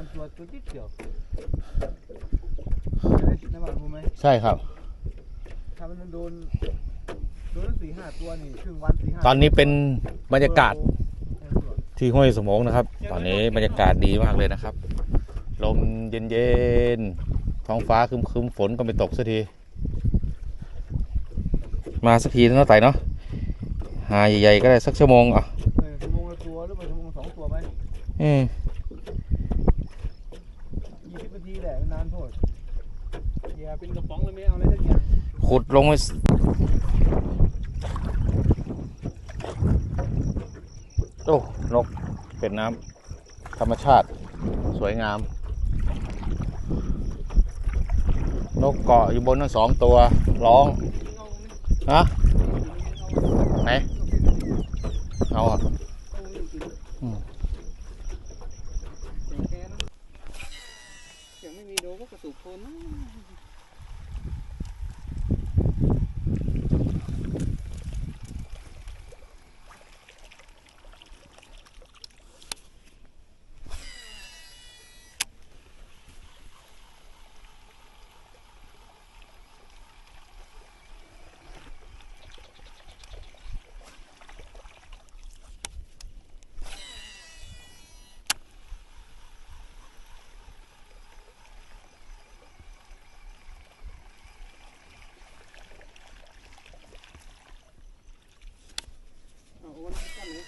านตัวตัวนิดเดียวได้น้ำมันรู้ไหมใช่ครับ ถ้ามันโดนโดนสี่ห้าตัวนี่ครึ่งวันสี่ห้าตอนนี้เป็นบรรยากาศเออตัวที่ห้วยสมงนะครับ ตอนนี้บรรยากาศดีมากเลยนะครับ ลมเย็นๆท้องฟ้าครึมๆฝนก็ไม่ตกสักที มาสักทีเนาะไต่เนาะหาใหญ่ๆก็ได้สักชั่วโมงอะเออชั่วโมงละตัวหรือเปล่าชั่วโมงละสองตัวไหมเออ ยี่สิบนาทีแหละนานโทษ อย่าเป็นกระป๋องเลยไม่เอาอะไรสักอย่างขุดลงไปโอ้นกเป็ดน้ำธรรมชาติสวยงาม นกเกาะอยู่บนทั้งสองตัว ร้องฮะไหนเอาอะยังไม่มีโดก็กระสุกโคนนะ เอาวันนี้ก้อนไหนมุกเอาไม่เอาลูก หึ หนึ่งก้อนหนึ่งก้อนหนึ่ง อื้อหือ ก้อนไหนก็เลือกเอา มันยังไม่สูงพอ โอ้ยน้ำไม่ลงเลยแต่เนาะเงียบเลย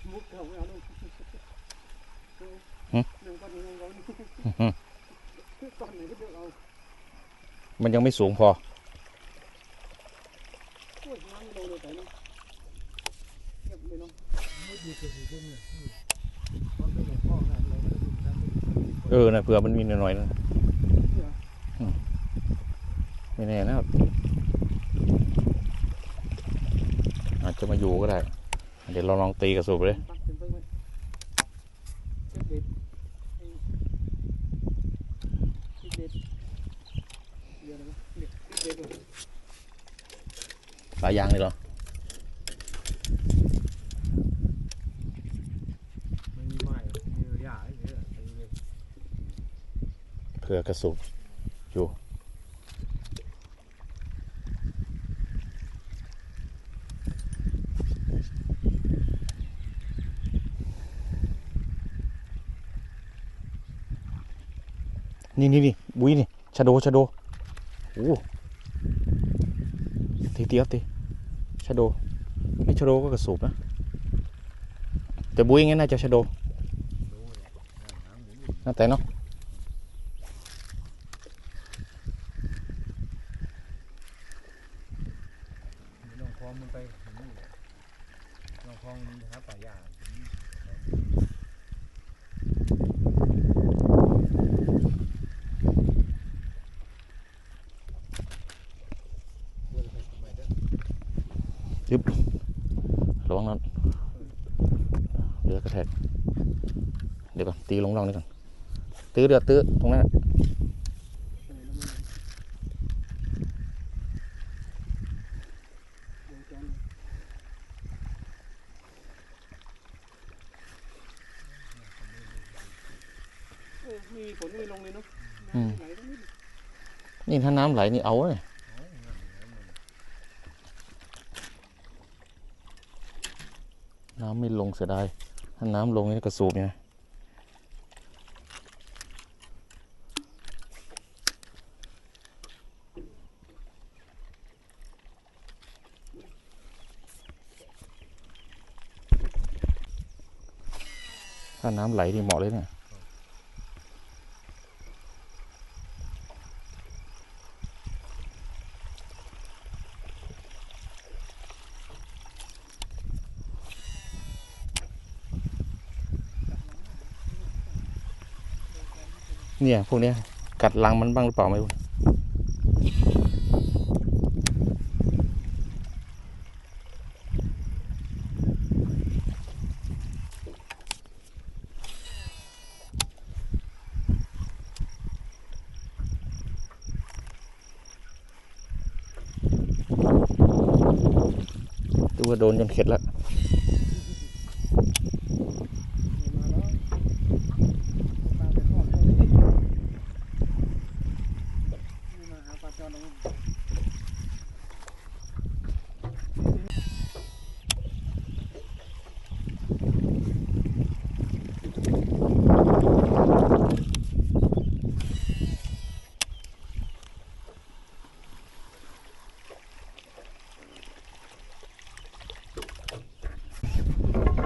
เน ม่ดีกว่าสิเพื่อนยังไม่ได้ดูนะเออนะเผื่อมันมีหน่อยๆนะไม่แน่นะครับ อาจจะมาอยู่ก็ได้ เดี๋ยวเราลองตีกระสุนไปเลยปักเต็มไปหมดเจ็บเด็ดไอ้เจ็บเด็ดเดี๋ยวนะเด็ดเด็ดเลยปลายางเลยเหรอไม่มีไม้มีหญ้าเยอะตีเลยเผื่อกระสุนอยู่ นี่นี่นี่บุ้ยนี่ชะโดชะโดโอ้ตีตีครับตีชะโดไม่ชะโดก็กระสุนนะแต่บุ้ยงั้นน่าจะชะโดน่าแต่เนาะลองคลองมันไปถึงนี่แหละลองคลองมันหาป่าหญ้าเดี๋ยวเราไปทำไมเด้อ ระวังนั้นเดือกระแทกเดี๋ยวก่อนตีลงร่องนี่ก่อนตื้อเดือดตื้อตรงนั้นน่ะเออไม่มีฝนไม่ลงเลยเนาะอืมไหลก็ไม่นี่ถ้าน้ำไหลนี่เอาเลย น้ำไม่ลงเสียดายถ้าน้ำลงนี่กระสูบเนี่ยถ้าน้ำไหลนี่เหมาะเลยเนี่ย เนี่ย พวกนี้กัดรังมันบ้างหรือเปล่าไม่รู้ดูว่าโดนจนเข็ดล้วมาแล้ว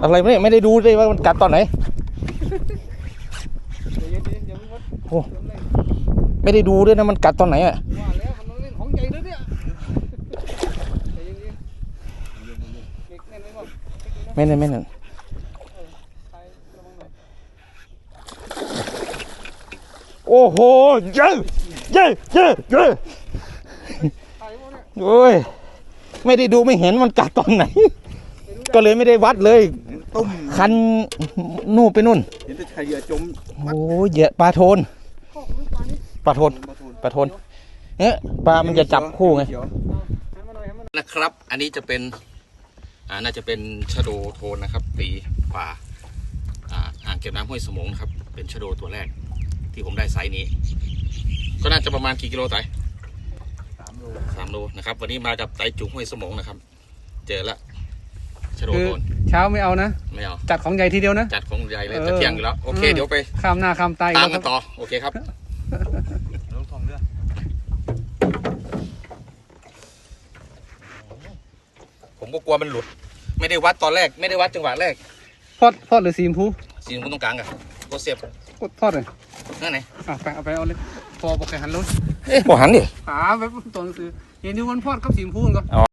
อะไรไม่ไม่ได้ดูเลยว่ามันกัดตอนไหนเดี๋ยวเย็นเย็นเดี๋ยวมันวัดโอ้เดี๋ยวเลยไม่ได้ดูด้วยนะมันกัดตอนไหนอะว่าแล้วมันต้องเล่นของใหญ่แล้วเนี่ยเดี๋ยวเย็นเย็นเด็กแน่นไหมบ้างไม่นั่นไม่นั่นใครระวังหน่อยโอ้โหเย้เย้เย้เย้ใครวะเนี่ยโอ้ยไม่ได้ดูไม่เห็นมันกัดตอนไหนไม่รู้ก็เลยไม่ได้วัดเลย ตุ้มคันนู่นไปนู่นเห็นแต่ชายเหยื่อจมโอ้ยเหยอะปลาโทนข้อหรือปลานี่ปลาโทนมาทูลปลาโทนเอ๊ะปลามันจะจับคู่ไงเขียวให้มาหน่อยให้มาหน่อยนะครับ อันนี้จะเป็นอ่าน่าจะเป็นชะโดโทนนะครับตีป่าอ่าอ่างเก็บน้ำห้วยสมงนะครับ เป็นชะโดตัวแรก ที่ผมได้ไซส์นี้ ก็น่าจะประมาณกี่กิโลไตสามโลสามโลนะครับ วันนี้มากับไตจุ๋งห้วยสมงนะครับ เจอละชะโดคือโทนเช้าไม่เอานะไม่เอาจัดของใหญ่ทีเดียวนะ จัดของใหญ่เลยเออจะเที่ยงอยู่แล้วโอเคอืมเดี๋ยวไปข้ามหน้าข้ามตาอีกตามแล้วกันครับต่อโอเคครับลงทองเรือผมก็กลัวมันหลุด ไม่ได้วัดตอนแรกไม่ได้วัดจังหวะแรกพอดพอดหรือสีชมพูสีมันตรงกลางอะก็เสียบกดพอดเลยนั่นไหนอะไปเอาไปเอาเลยพอบอกแกหันรถเอ๊ะบอหันดิหาไปตัวหนังสือเห็นอยู่มันพอดกับสีชมพูก็